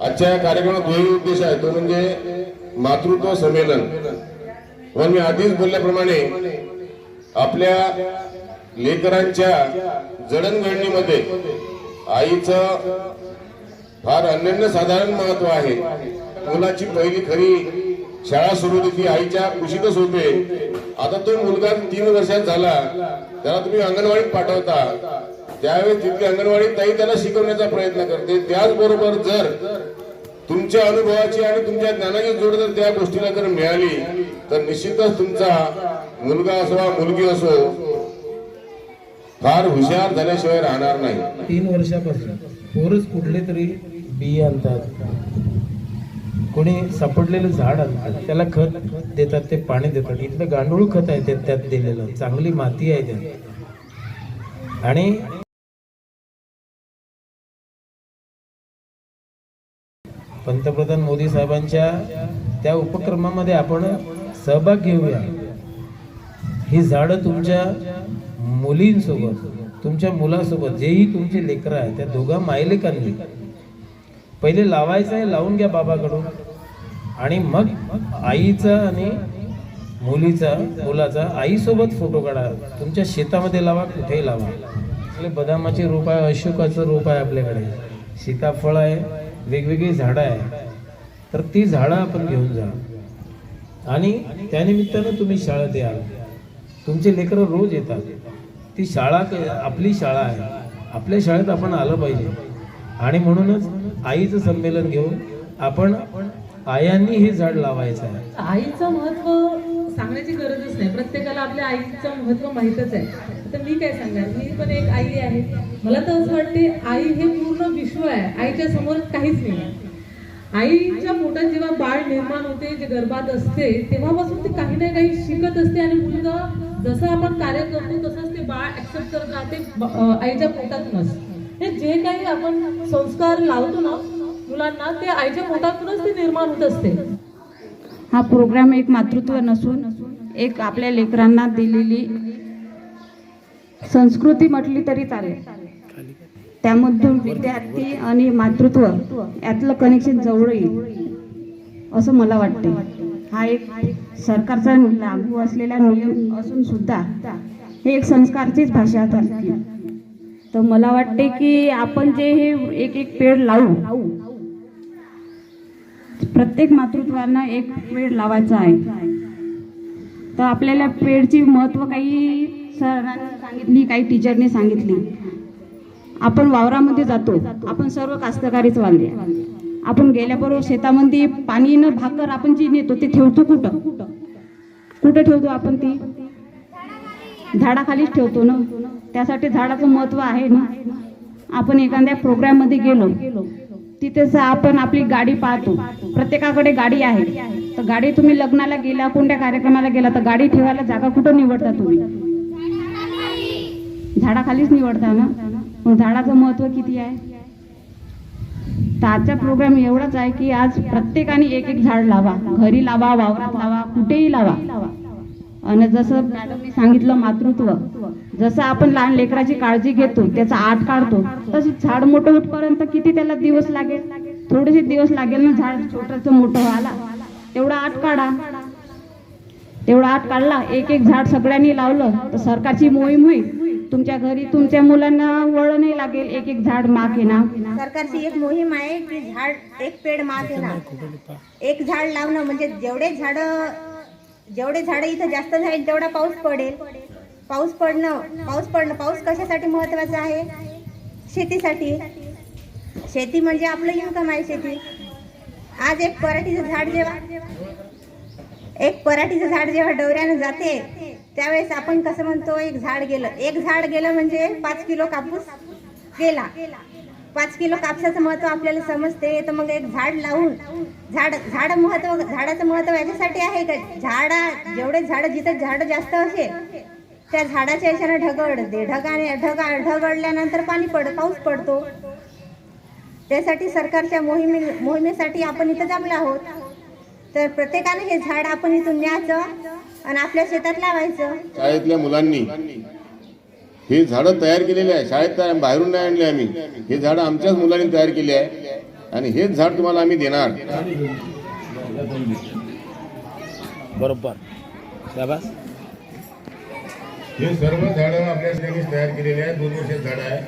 आजच्या या कार्यक्रमात दोन्ही उद्देश आहे तो म्हणजे मातृत्व संमेलन. व मी आधीच बोलल्याप्रमाणे आपल्या लेकरांच्या जडणघडणीमध्ये आईचं फार अनन्य साधारण महत्त्व आहे. मुलाची पहिली खरी शाळा सुरू होती ती आईच्या कुशीतच होते. आता तो मुलगा तीन वर्षात झाला त्याला तुम्ही अंगणवाडीत पाठवता. त्यावेळेस तिथली अंगणवाडी ताई त्याला शिकवण्याचा प्रयत्न करते. त्याचबरोबर जर तुमच्या अनुभवाची आणि तुमच्या ज्ञानाची जोड जर त्या गोष्टीला जर मिळाली तर निश्चितच तुमचा मुलगा असो मुलगी असो फार हुशार झाल्याशिवाय राहणार नाही. तीन वर्षापासून पोरच कुठले तरी बी आणतात. कोणी सापडलेलं झाड आणतात. त्याला खत देतात ते पाणी देतात. इथलं गांडूळ खत आहे ते त्यात दिलेलं. चांगली माती आहे त्यात. आणि पंतप्रधान मोदी साहेबांच्या त्या उपक्रमामध्ये आपण सहभाग घेऊया. ही झाडं तुमच्या मुलींसोबत तुमच्या मुलासोबत जेही तुमचे लेकरं आहे त्या दोघा मायलेकांनी पहिले लावायचं आहे लावून घ्या बाबाकडून. आणि मग आईचा आणि मुलीचा मुलाचा आईसोबत फोटो काढा. तुमच्या शेतामध्ये लावा कुठेही लावा. आपले बदामाचे रोप आहे अशोकाचं रोप आहे आपल्याकडे. सीताफळ आहे वेगवेगळी झाडं आहे तर ती झाडं आपण घेऊन जा. आणि त्यानिमित्तानं तुम्ही शाळेत याल तुमचे लेकरं रोज येतात. ती शाळा क- आपली शाळा आहे. आपल्या शाळेत आपण आलं पाहिजे. आणि म्हणूनच आईचं संमेलन घेऊन आपण आयांनी हे झाड लावायचं आहे. आईचं महत्त्व सांगण्याची गरजच नाही. प्रत्येकाला आपल्या आईचं महत्त्व माहीतच आहे. तर मी काय सांगणार? मी पण एक आई आहे. मला तर असं वाटते आई हे पूर्ण विश्व आहे. आईच्या समोर काहीच नाही आहे. आईच्या पोटात जेव्हा बाळ निर्माण होते जे गर्भात असते तेव्हापासून ते काही ना काही शिकत असते. आणि मुलगा जसं आपण कार्य करतो तसंच ते ऍक्सेप्ट करत राहते आईच्या पोटातूनच. हे जे काही आपण संस्कार लावतो ना मुलांना ते आईच्या पोटातूनच ते निर्माण होत असते. हा प्रोग्राम एक मातृत्व नसून एक आपल्या लेकरांना दिलेली संस्कृती म्हटली तरी चालेल. त्यामधून विद्यार्थी आणि मातृत्व यातलं कनेक्शन जवळ येईल असं मला वाटते हा एक सरकारचा लागू असलेला नियम असून सुद्धा हे एक संस्कारचीच भाषा झाली तर मला वाटते की आपण जे हे एक एक पेड लावू प्रत्येक मातृत्वांना एक पेड लावायचा आहे. तर आपल्याला पेडची महत्त्व काही सरांनी सांगितली काही टीचरने सांगितली. आपण वावरामध्ये जातो आपण सर्व कास्तकारीच वाले. आपण गेल्याबरोबर शेतामध्ये पाणी न भाकर आपण जी नेतो ते ठेवतो कुठं? कुठं ठेवतो आपण ती? झाडाखालीच ठेवतो ना? त्यासाठी झाडाचं महत्त्व आहे ना? आपण एखाद्या प्रोग्राममध्ये गेलो तिथेच आपण आपली गाडी पाहतो. प्रत्येकाकडे गाडी आहे. तर गाडी तुम्ही लग्नाला गेला कोणत्या कार्यक्रमाला गेला तर गाडी ठेवायला जागा कुठं निवडता तुम्ही? झाडाखालीच निवडता ना? मग झाडाचं महत्त्व किती आहे? तर आजचा प्रोग्राम एवढाच आहे की आज प्रत्येकाने एक एक झाड लावा. घरी लावा वावरात लावा कुठेही लावा. आणि जसं मॅडमनी सांगितलं मातृत्व जसं आपण लहान लेकराची काळजी घेतो त्याचा आठ काढतो तसं झाड मोठं होतपर्यंत किती त्याला दिवस लागेल? थोडेसे दिवस लागेल ना झाड? छोटस मोठं व्हायला? तेवढा आठ काढा. तेवढा आठ काढला एक एक झाड सगळ्यांनी लावलं तर सरकारची मोहीम होईल. तुमच्या घरी तुमच्या मुलांना वळणही लागेल एक एक झाड माग येणार सरकारची एक मोहीम आहे की झाड एक पेड माग येणार एक झाड लावणं म्हणजे जेवढे झाड जेवढे झाड इथं जास्त झाले तेवढा पाऊस पडेल. पाऊस पडणं पाऊस पडणं पाऊस कशासाठी महत्त्वाचा आहे? शेतीसाठी. शेती म्हणजे आपलं इन्कम आहे शेती. आज एक पराठीचं झाड जेव्हा एक पराठीचं झाड जेव्हा डवऱ्यानं जाते त्यावेळेस आपण कसं म्हणतो एक झाड गेलं. एक झाड गेलं म्हणजे पाच किलो कापूस गेला. पाच किलो कापसाचं महत्त्व आपल्याला समजते तर मग एक झाड लावून झाड झाड महत्त्व झाडाचं महत्त्व याच्यासाठी आहे का? झाडा जेवढे झाड जिथं झाड जास्त असेल त्या झाडाच्या याच्यानं ढगडते ढगाने ढगा ढगडल्यानंतर पाणी पड पाऊस पडतो. त्यासाठी सरकारच्या मोहिमे मोहिमेसाठी आपण इथं जमलो आहोत. तर प्रत्येकाने हे झाड आपण इथून न्यायचं आणि आपल्या शेतात लावायचं. शाळेतल्या मुलांनी हे झाडं तयार केलेले आहे. शाळेत तयार बाहेरून नाही आणले आम्ही. हे झाडं आमच्याच मुलांनी तयार केले आहे. आणि हेच झाड तुम्हाला आम्ही देणार. बरोबर. हे सर्व झाडं आपल्या तयार केलेले आहे दोन वर्षात झाडं आहे